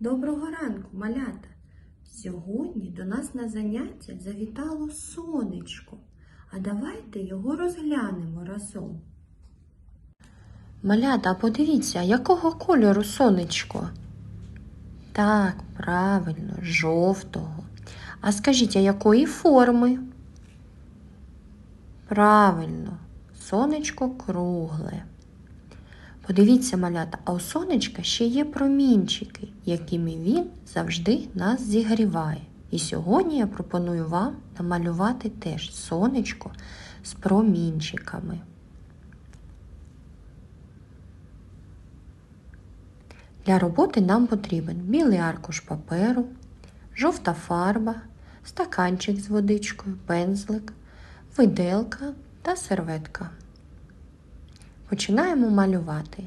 Доброго ранку, малята! Сьогодні до нас на заняття завітало сонечко. А давайте його розглянемо разом. Малята, подивіться, якого кольору сонечко? Так, правильно, жовтого. А скажіть, а якої форми? Правильно, сонечко кругле. Подивіться, малята, а у сонечка ще є промінчики, якими він завжди нас зігріває. І сьогодні я пропоную вам намалювати теж сонечко з промінчиками. Для роботи нам потрібен білий аркуш паперу, жовта фарба, стаканчик з водичкою, пензлик, виделка та серветка. Починаємо малювати.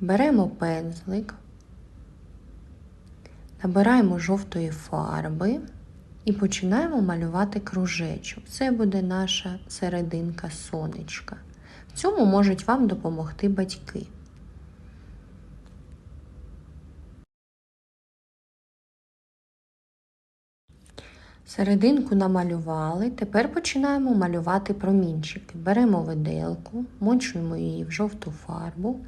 Беремо пензлик, набираємо жовтої фарби і починаємо малювати кружечок. Це буде наша серединка сонечка. В цьому можуть вам допомогти батьки. Серединку намалювали, тепер починаємо малювати промінчики. Беремо виделку, мочуємо її в жовту фарбу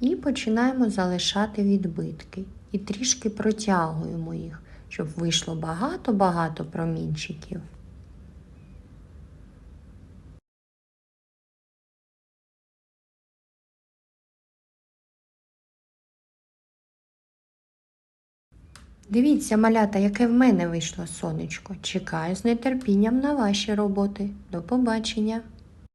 і починаємо залишати відбитки. І трішки протягуємо їх, щоб вийшло багато-багато промінчиків. Дивіться, малята, яке в мене вийшло сонечко. Чекаю з нетерпінням на ваші роботи. До побачення!